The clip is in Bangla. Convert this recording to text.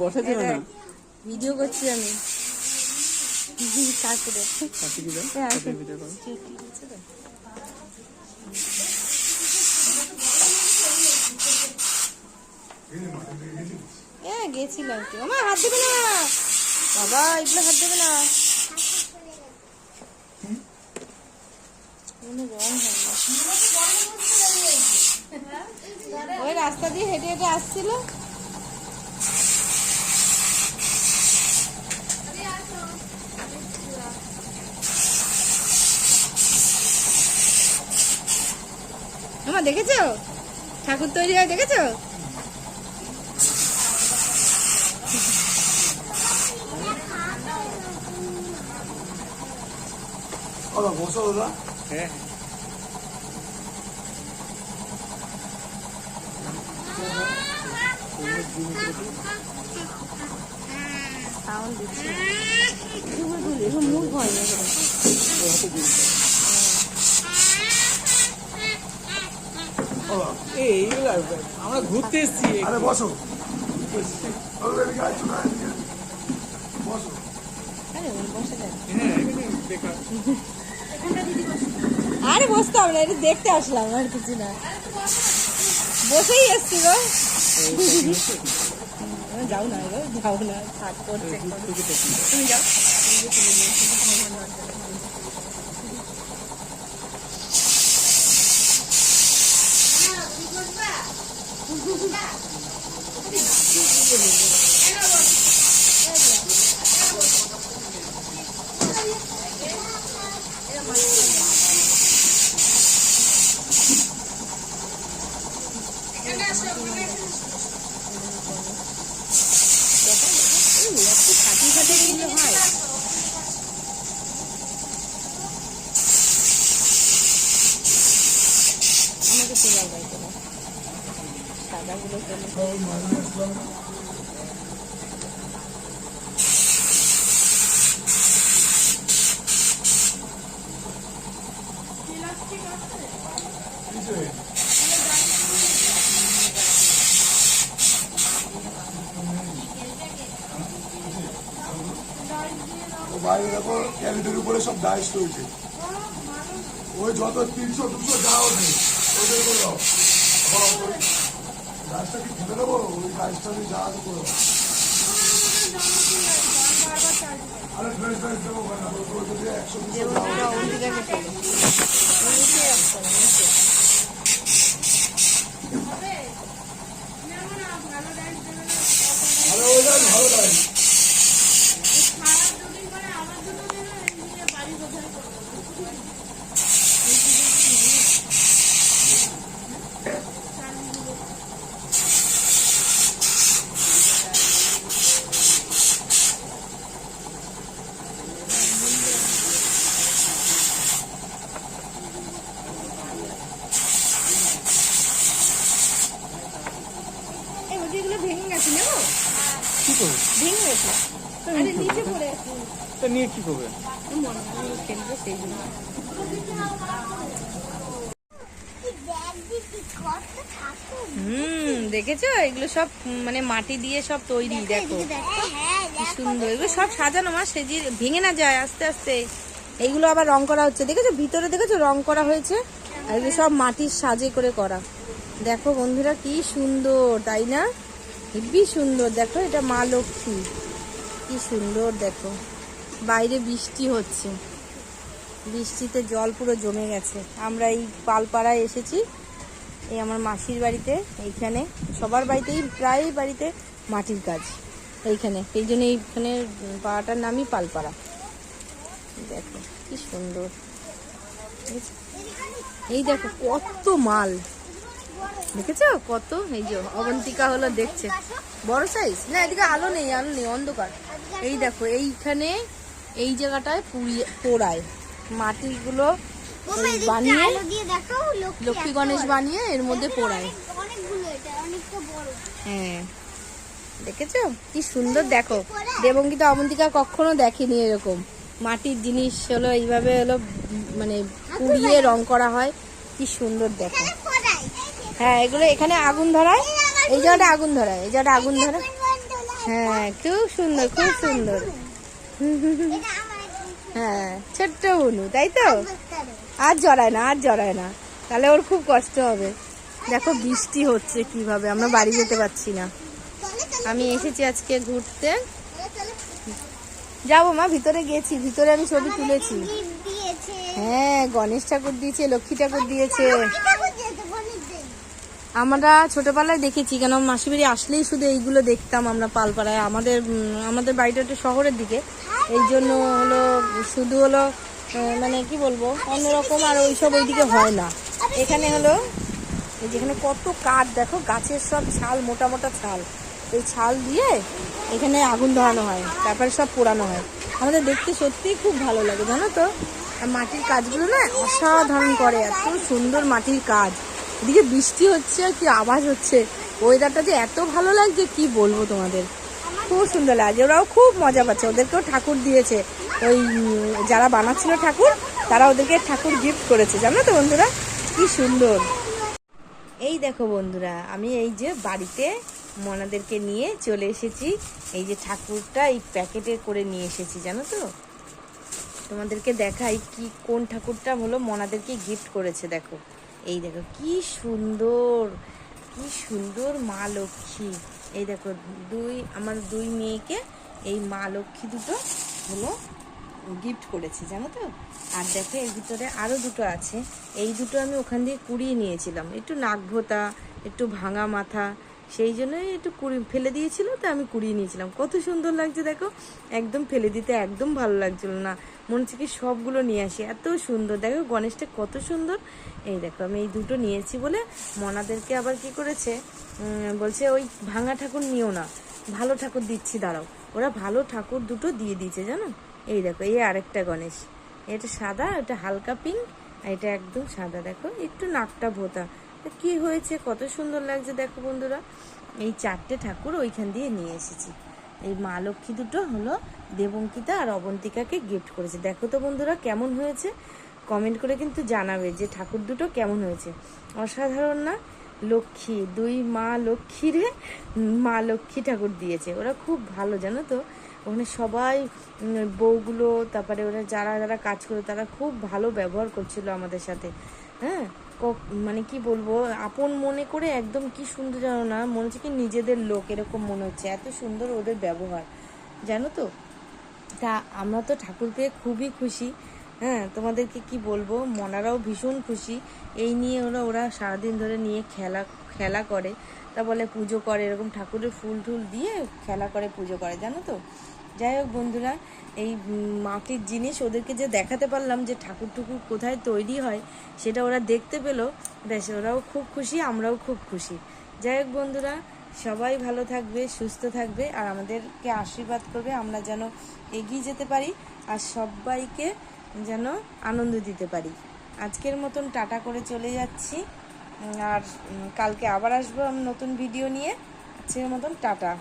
বসা ছিল না। ভিডিও করছি আমি। হ্যাঁ, ভিডিও করো। হ্যাঁ গেছিলাম আমার হাত দেবে না। বাবা এগুলো হাত দেবে না। ওই রাস্তা দিয়ে হেঁটে হেঁটে আসছিল। দেখেছ ঠাকুর তৈরি হয় দেখেছ ওরা বসো ওরা হ্যাঁ সাউন্ড দিচ্ছে এগুলো দুল, এগুলো মুখ হয় না এগুলো। ওরা এই এইগুলো আমরা ঘুরতে এসেছি আরে বসো। আরে। হ্যাঁ আরে বসতে হবে না এটা দেখতে আসলাম আর কিছু না। বসেই এসছি গো। যাও না গো যাও না থাক করছে। তুমি যাও এই, একটু খাটি খাটি দিলে হয় তোলার না সাদাগুলো সব রয়েছে ওই যত তিনশো দুশো যা ওঠে ওদের করে দাও গাছটা কি ফেলে দেবো ওই গাছটা আমি যা আছে করে দাও আরে ফ্রেশ ফ্রেশ দেবো ওখানে না, ওই যদি একশো দুশো যা ওঠে দেবতা অন্তিকাকে তোলো নিচে আসতে হবে, নিচে আরে ওই গাছ ভালো গাছ এই বলছি এগুলো ভেঙে গেছে নেব? কি করবে? ভেঙে গেছে। আরে নিচে পড়ে আছে তা নিয়ে কি করবে? মনে হয় খেলবে সেই জন্য। হুম দেখেছ? এগুলো সব মানে মাটি দিয়ে সব তৈরি দেখো কি সুন্দর। এগুলো সব সাজানো মা সেজি ভেঙে না যায় আস্তে আস্তে। এইগুলো আবার রং করা হচ্ছে। দেখেছ? ভিতরে দেখেছ? রং করা হয়েছে। আর এগুলো সব মাটির সাজে করে করা। দেখো বন্ধুরা কি সুন্দর তাই না? হেবি সুন্দর, দেখো এটা মা লক্ষ্মী। কি সুন্দর, দেখো। বাইরে বৃষ্টি হচ্ছে। বৃষ্টিতে জল পুরো জমে গেছে। আমরা এই পালপাড়ায় এসেছি, এই আমার মাসির বাড়িতে, এইখানে। সবার বাড়িতেই প্রায় বাড়িতে মাটির কাজ। এইখানে, এই জন্য এইখানে পাড়াটার নামই পালপাড়া। দেখো, কি সুন্দর। এই দেখো কত মাল। দেখেছ? কত? এই যে অবন্তিকা হলো দেখছে। বড় সাইজ না এদিকে আলো নেই আলো নেই অন্ধকার। এই দেখো এইখানে এই জায়গাটায় পুড়িয়ে পোড়ায়। মাটিগুলো বানিয়ে লক্ষ্মী গণেশ বানিয়ে এর মধ্যে পোড়ায়। হ্যাঁ। দেখেছ? কি সুন্দর দেখো। দেবঙ্গিতা অবন্তিকা কখনো দেখেনি এরকম। মাটির জিনিস হলো এইভাবে হলো মানে পুড়িয়ে রং করা হয়। কি সুন্দর দেখো। হ্যাঁ এগুলো এখানে আগুন ধরায়। এই জায়গাটা আগুন ধরায়, এই জায়গাটা আগুন ধরায়। হ্যাঁ খুব সুন্দর খুব সুন্দর। হ্যাঁ ছোট্ট বুনু তাই তো? আর জড়ায় না, আর জড়ায় না। তাহলে ওর খুব কষ্ট হবে। দেখো বৃষ্টি হচ্ছে কীভাবে, আমরা বাড়ি যেতে পারছি না। আমি এসেছি আজকে ঘুরতে। যাব মা, ভিতরে গেছি, ভিতরে আমি ছবি তুলেছি। হ্যাঁ গণেশ ঠাকুর দিয়েছে, লক্ষ্মী ঠাকুর দিয়েছে কি ঠাকুর দিয়েছে বনির দিন আমরা ছোটবেলায় দেখেছি, কেন মাসি বাড়ি আসলেই শুধু এইগুলো দেখতাম আমরা পালপাড়ায়, আমাদের আমাদের বাড়িটা একটু শহরের দিকে। এই জন্য হলো, শুধু হলো মানে কি বলব, অন্যরকম আর ওইসব ওইদিকে হয় না। এখানে হলো যেখানে কত কাঠ, দেখো, গাছের সব ছাল, মোটা মোটা ছাল। এই ছাল দিয়ে এখানে আগুন ধরানো হয়, তারপরে সব পোড়ানো হয়। আমাদের দেখতে সত্যিই খুব ভালো লাগে, জানো তো? আর মাটির কাজগুলো না অসাধারণ করে, এত সুন্দর মাটির কাজ। এদিকে বৃষ্টি হচ্ছে আর কি আওয়াজ হচ্ছে। ওয়েদারটা যে এত ভালো লাগছে, কি বলব তোমাদের? খুব সুন্দর লাগছে। ওরাও খুব মজা পাচ্ছে। ওদেরকেও ঠাকুর দিয়েছে। ওই, যারা বানাচ্ছিল ঠাকুর, তারা ওদেরকে ঠাকুর গিফট করেছে। জানো তো বন্ধুরা? কি সুন্দর। এই দেখো বন্ধুরা, আমি এই যে বাড়িতে মনাদেরকে নিয়ে চলে এসেছি। এই যে ঠাকুরটা এই প্যাকেটে করে নিয়ে এসেছি, জানো তো? তোমাদেরকে দেখাই কি, কোন ঠাকুরটা হলো মনাদেরকে গিফট করেছে, দেখো। এই দেখো, কি সুন্দর কি সুন্দর মা লক্ষ্মী। এই দেখো, দুই, আমার দুই মেয়েকে এই মা লক্ষ্মী দুটো হলো গিফট করেছে, জানো তো? আর দেখো, এর ভিতরে আরও দুটো আছে। এই দুটো আমি ওখান দিয়ে কুড়িয়ে নিয়েছিলাম। একটু নাক ভোতা একটু ভাঙা মাথা, সেই জন্যই একটু কুড়ি, ফেলে দিয়েছিল তো আমি কুড়িয়ে নিয়েছিলাম। কত সুন্দর লাগছে, দেখো? একদম ফেলে দিতে একদম ভালো লাগছিল না। মনে হচ্ছে কি সবগুলো নিয়ে আসি। এত সুন্দর। দেখো গণেশটা কত সুন্দর। এই দেখো, আমি এই দুটো নিয়েছি বলে মনাদেরকে আবার কি করেছে? বলছে ওই ভাঙা ঠাকুর নিও না। ভালো ঠাকুর দিচ্ছি, দাঁড়াও। ওরা ভালো ঠাকুর দুটো দিয়ে দিয়েছে, জানো? এই দেখো, এই আরেকটা গণেশ। এটা সাদা, এটা হালকা পিঙ্ক আর এটা একদম সাদা। দেখো, একটু নাকটা ভোতা। কি হয়েছে? কত সুন্দর লাগছে, দেখো বন্ধুরা। এই চারটে ঠাকুর ওইখান দিয়ে নিয়ে এসেছি। এই মা লক্ষ্মী দুটো হলো দেবঙ্কিতা আর অবন্তিকাকে গিফট করেছে। দেখো তো বন্ধুরা কেমন হয়েছে। কমেন্ট করে কিন্তু জানাবে যে ঠাকুর দুটো কেমন হয়েছে। অসাধারণ না? লক্ষ্মী, দুই মা লক্ষ্মীরে মা লক্ষ্মী ঠাকুর দিয়েছে। ওরা খুব ভালো, জানো তো? ওখানে সবাই বউগুলো, তারপরে ওরা যারা যারা কাজ করে, তারা খুব ভালো ব্যবহার করছিল আমাদের সাথে। হ্যাঁ? মানে কি বলব, আপন মনে করে একদম কি সুন্দর জানো না, মনে হচ্ছে কি নিজেদের লোক এরকম মনে হচ্ছে, এত সুন্দর ওদের ব্যবহার, জানো তো? তা আমরা তো ঠাকুর পেয়ে খুবই খুশি হ্যাঁ তোমাদেরকে কি বলব, মনারাও ভীষণ খুশি, এই নিয়ে ওরা ওরা সারাদিন ধরে নিয়ে খেলা খেলা করে, তা বলে পুজো করে, এরকম ঠাকুরের ফুল টুল দিয়ে খেলা করে, পুজো করে, জানো তো? যাই হোক বন্ধুরা, এই মাটির জিনিস ওদেরকে যে দেখাতে পারলাম যে ঠাকুর টুকুর কোথায় তৈরি হয়, সেটা ওরা দেখতে পেল। ব্যাস, ওরাও খুব খুশি, আমরাও খুব খুশি। যাই হোক বন্ধুরা, সবাই ভালো থাকবে, সুস্থ থাকবে, আর আমাদেরকে আশীর্বাদ করবে, আমরা যেন এগিয়ে যেতে পারি, আর সবাইকে যেন আনন্দ দিতে পারি। আজকের মতন টাটা করে চলে যাচ্ছি, আর কালকে আবার আসব আমি নতুন ভিডিও নিয়ে। আজকের মতন টাটা।